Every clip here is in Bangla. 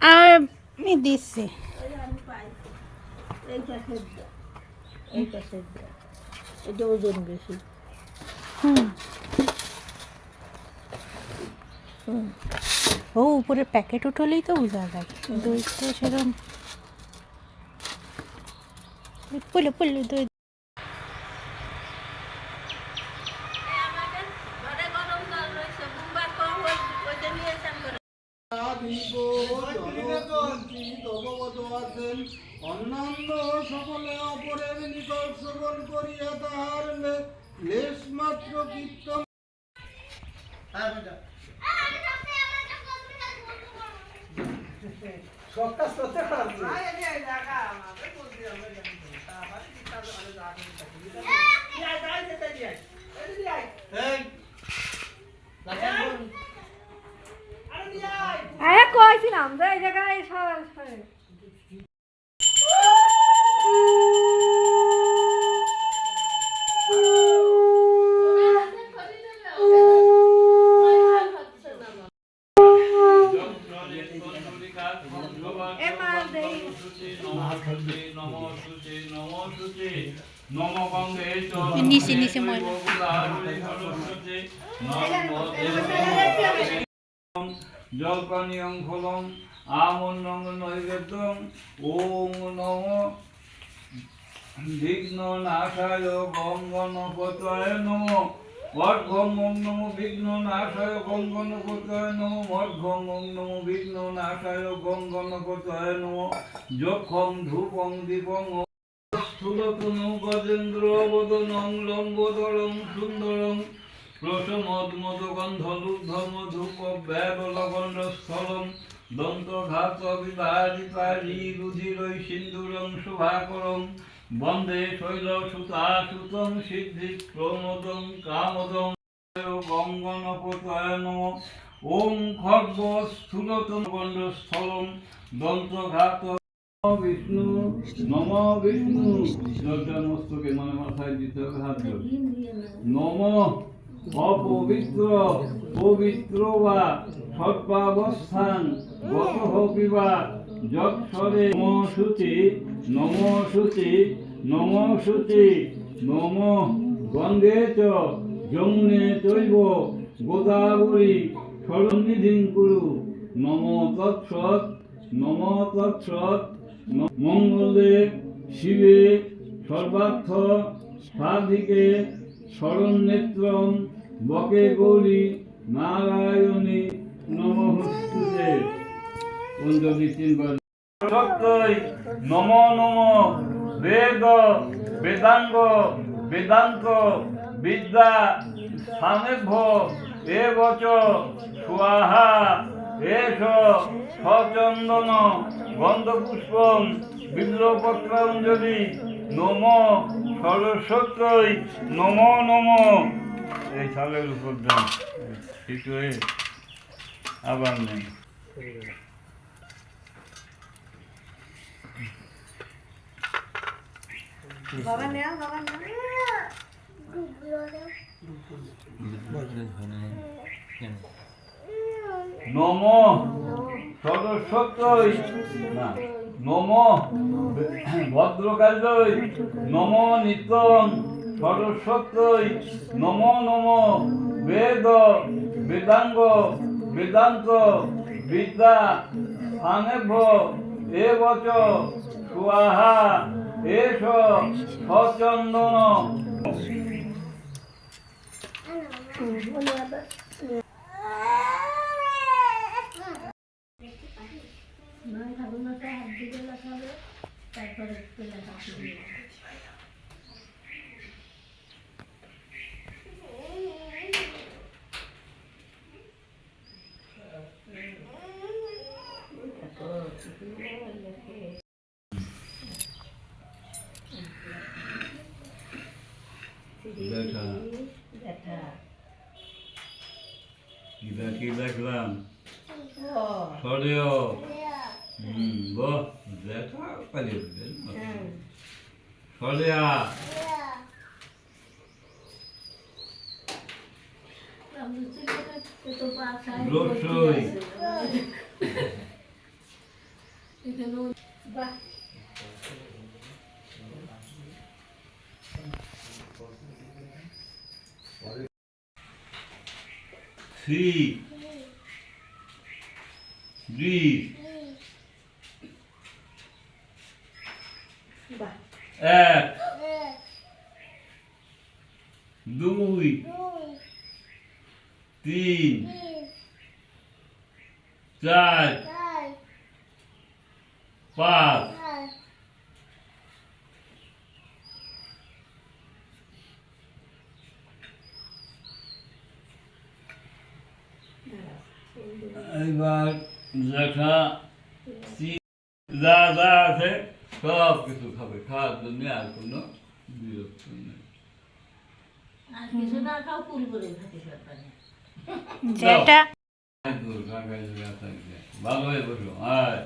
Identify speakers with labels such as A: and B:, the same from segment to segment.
A: আমি দিচ্ছি।
B: এটা বেশি
A: হুম। ও, উপরে প্যাকেট উঠলেই তো বোঝা যায়। দই তো সেরকম পড়লে পড়লে, দই।
C: অন্যান্য সকলে অপরের নিকট শ্রবণ করিয়া তাহার লে- লেশ মাত্র কীর্তন
B: আরে কইছিলাম তো এই জায়গায় সর- সর। এ মাছ দেই।
A: নিচে নিচে
D: জলপানীয়ং ফলম আমন্নং নৈবেদ্যং ওম নম। বিঘ্ন নাশায় গঙ্গন পতয় নম। অর্ঘং ওং নম বিঘ্ন নাশায় গঙ্গন পতয় নম। অর্ঘং ওং নম বিঘ্ন নাশায় গঙ্গন পতয় নম। যক্ষং ধূপং দীপং স্থূলতনু গজেন্দ্র সুন্দরং প্রসমদমদগন্ধ লুব্ধ মধুপ ব্যবলগণ্ড স্থলম দন্ত ঘাত বিবাহিতারি রুধিরৈ সিন্দুরং শুভাকরং। বন্দে শৈল সুতা সুতং সিদ্ধি প্রমোদং কামদং। গঙ্গন পতায়ন ওম খর্গ স্থূলতন গণ্ড স্থলম দন্ত বিষ্ণু। নম বিষ্ণু। জলটা মস্তকে মানে মাথায় দিতে হবে হাত নম। অপবিত্র, পবিত্র বা সর্বাবস্থান গত হবিবা যৎসরে নম শুচি নম শুচি নম গঙ্গে চ, যমুনে চৈব, গোদাবরী সরন্নিধিং কুরু। নম তৎসৎ নম তৎসৎ মঙ্গলে শিবে সর্বার্থ, সাধিকে শরণ্যেত্রম। বকে গৌরী নারায়ণী নম নম, বেদ, বেদাঙ্গ, বেদান্ত, বিদ্যা, সামেভ্য, এ বচ স্বাহা এষ গন্ধপুষ্পম নম সরস্বতই নম নম। এই সালের উপর দাম ঠিক হয়ে আবার নেই
B: বাবা নেও বাবা
D: নম না নম ভদ্রকাল্যই নম সরস্বতই নম নম। বেদ বেদাঙ্গ বেদান্ত বিদ্যা স্থানেভ্য এ বচ স্বাহা এষ সচন্দন। দেখা
B: দেখা
D: এটা কি দেখলাম
B: ও
D: সরেও হুম বাহ দেখা পালিয়ে উঠলেন রসই
B: বাহ
D: থ্রি দুই
B: বাহ
D: এক. দুই. তিন. চার. পাঁচ এবার লেখা তিন- যা যা আছে সব কিছু খাবে খাওয়ার জন্য আর কোনো বিরক্ত নেই
B: আর কিছু না খাও ফুল করে খাতে পারবে
A: যেটা
D: তোর কাকাই যদি থাকবে ভালো হয়ে বসো আয়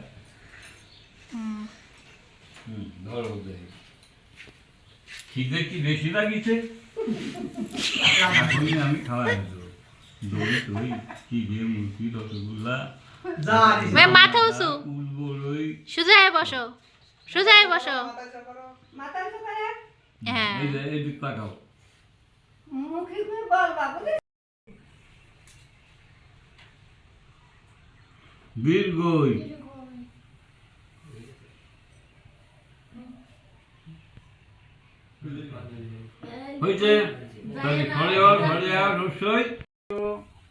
A: হুম,
D: হুম ধরো খিদে কি বেশি লাগিছে? আমি খাওয়াই দই দই কি দিয়ে মুরগি রসগোল্লা
A: মাথা উঁচু।
D: কুল বড়ই
A: সোজা হয়ে। বসো
D: এদিক হয়েছে তাহলে ঘরে আর রসই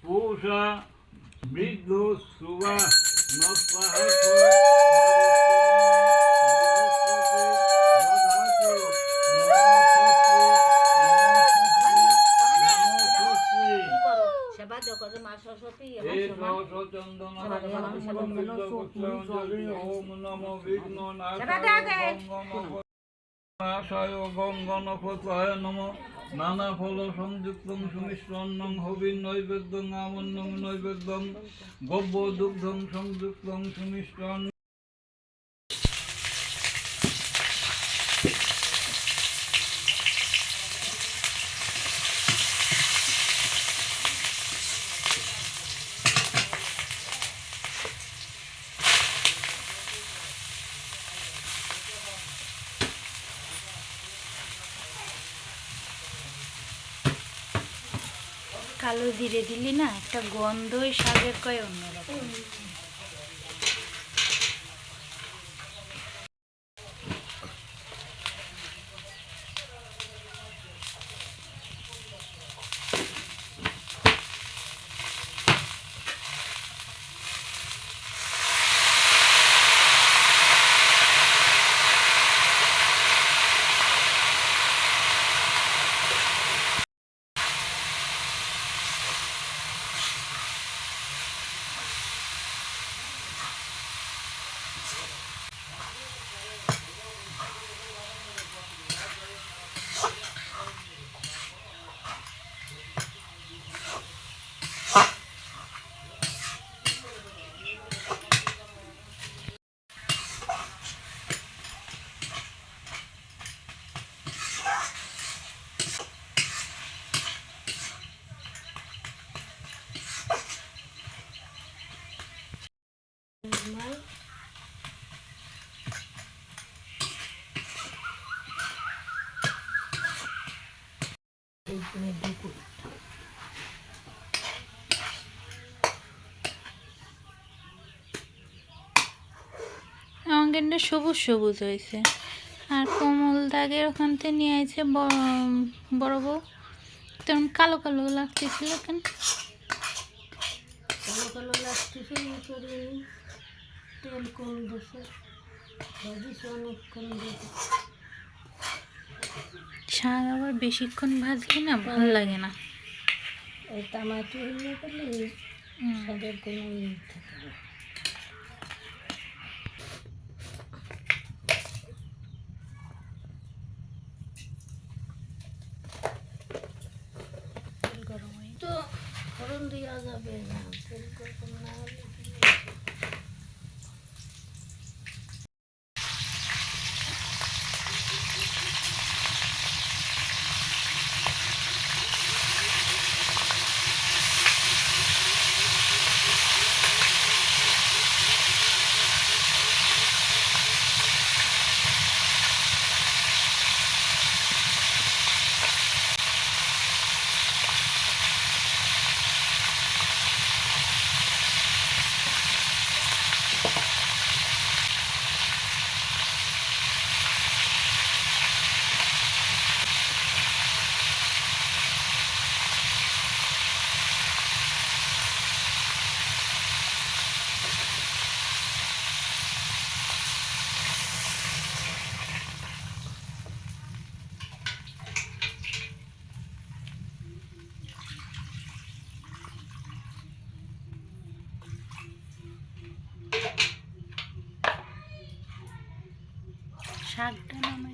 D: পৌষা বৃদ্ধ সুবা নস্বাহার
B: সেবা দেখো যে মা সরস্বতী
D: এই নবচন্দন ওম নমো। বিঘ্ন নাশায় গঙ্গনপতায় নম নানা ফল সংযুক্ত সুমিশ্রন্নং হবির নৈবেদ্যং আমন্নং নৈবেদ্যং। গব্য দুগ্ধং সংযুক্ত সুমিশ্রন
A: কালো জিরে দিলি না একটা গন্ধই শাকের কয় অন্যরকম। আমার সবুজ সবুজ হয়েছে। আর কোমল দাগের ওখান থেকে নিয়ে আইছে বড়- বড় বউ। তেমন কালো কালো লাগতেছিল কেন?
B: কালো কালো লাগতেছে ই তেল কম দিছে। অনেকক্ষণ
A: শাক আবার বেশিক্ষণ ভাজলে না ভালো লাগে না।
B: ওই টমাটো করলে। স্বাদের কোনো থাকে না
A: তেল গরম হয়ে
B: তো ফোড়ন দেওয়া যাবে না তেল
A: শাকটা নামাই দেবেন নাড়া দিয়ে